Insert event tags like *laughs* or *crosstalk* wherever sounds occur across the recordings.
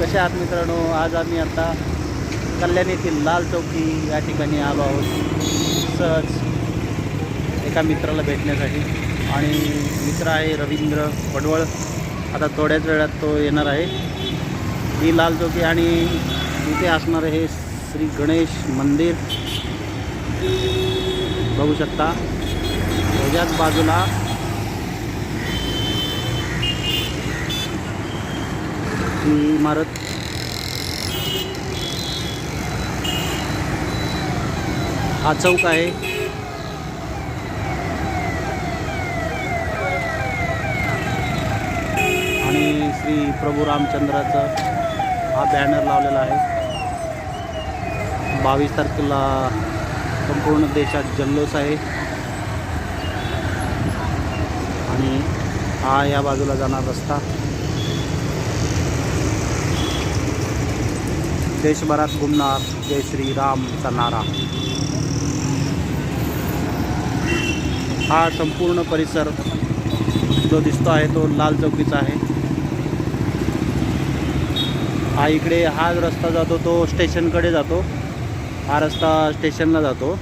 कसे आहात मित्रांनो? आज आम्ही आता कल्याण येथील लाल चौकी या ठिकाणी आलो आहोत. सहज एका मित्राला भेटण्यासाठी. आणि मित्र आहे रवींद्र पडवळ. आता थोड्याच वेळात तो येणार आहे. ही लाल चौकी आणि इथे असणारं हे श्री गणेश मंदिर. बघू शकता. त्याच्याच बाजूला ही इमारत. हा चौक आहे. आणि श्री प्रभू रामचंद्राचा हा बॅनर लावलेला आहे. बावीस तारखेला संपूर्ण देशात जल्लोष आहे. आणि हा या बाजूला जाणार रस्ता. देशभरात घुमणार जय श्रीरामचा नारा हा संपूर्ण परिसर जो दिसतो आहे तो लाल चौकीचा आहे. हा इकडे हा रस्ता जातो तो स्टेशनकडे जातो. हा रस्ता स्टेशनला जातो.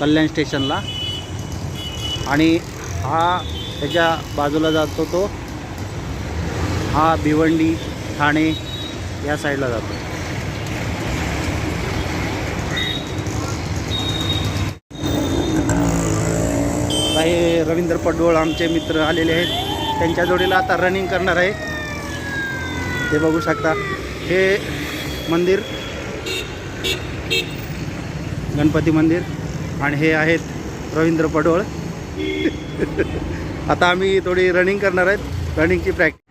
कल्याण स्टेशनला. आणि हा त्याच्या बाजूला जातो तो. हा भिवंडी ठाणे या साईडला जातो. काही रवींद्र पडवळ आमचे मित्र आलेले आहेत. त्यांच्या जोडीला आता रनिंग करणार आहे. ते बघू शकता. हे मंदिर गणपती मंदिर आणि हे आहेत रवींद्र पडवळ. *laughs* आता आम्ही थोडी रनिंग करणार आहेत. रनिंगची प्रॅक्टिस